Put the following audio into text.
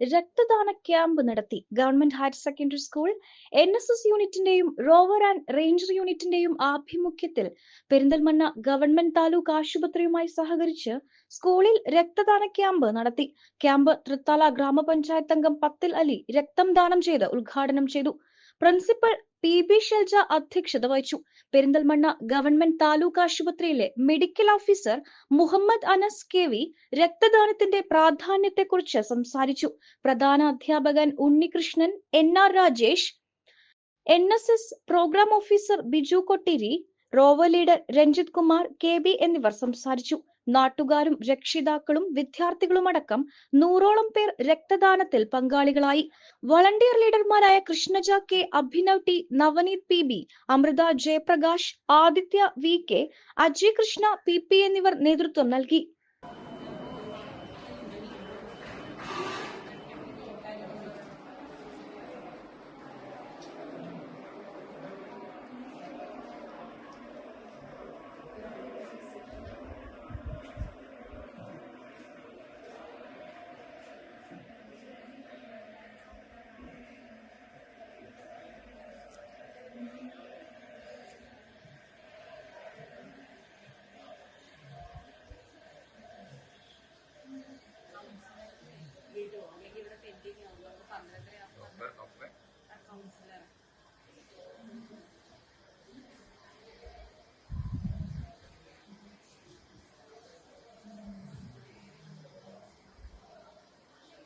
രക്തദാന ക്യാമ്പ് നടത്തി government higher secondary school N S S യൂണിറ്റിന്റെയും rover and ranger യൂണിറ്റിന്റെയും ആഭിമുഖ്യത്തിൽ പെരിന്തൽമണ്ണ ഗവൺമെന്റ് താലൂക്ക് ആശുപത്രിയുമായി സഹകരിച്ച് സ്കൂളിൽ രക്തദാന ക്യാമ്പ് നടത്തി. ക്യാമ്പ് തൃത്താല ഗ്രാമപഞ്ചായത്ത് അംഗം പത്തിൽ അലി രക്തം ദാനം ചെയ്ത് ഉദ്ഘാടനം ചെയ്തു. പ്രിൻസിപ്പൽ പി ബി ഷെൽജ അധ്യക്ഷത വഹിച്ചു. പെരിന്തൽമണ്ണ ഗവൺമെന്റ് താലൂക്ക് ആശുപത്രിയിലെ medical officer Muhammad Anas K V രക്തദാനത്തിന്റെ പ്രാധാന്യത്തെക്കുറിച്ച് സംസാരിച്ചു. പ്രധാന അധ്യാപകൻ Unnikrishnan N R Rajesh N S S program officer Biju Kottiri rover leader Ranjith Kumar K B എന്നിവർ സംസാരിച്ചു. നാട്ടുകാരും രക്ഷിതാക്കളും വിദ്യാർത്ഥികളുമടക്കം നൂറോളം പേർ രക്തദാനത്തിൽ പങ്കാളികളായി. Volunteer ലീഡർമാരായ Krishnaja K Abhinav T Navaneeth P B Amritha Jayaprakash Adithya V K Ajay Krishna P P എന്നിവർ നേതൃത്വം നൽകി.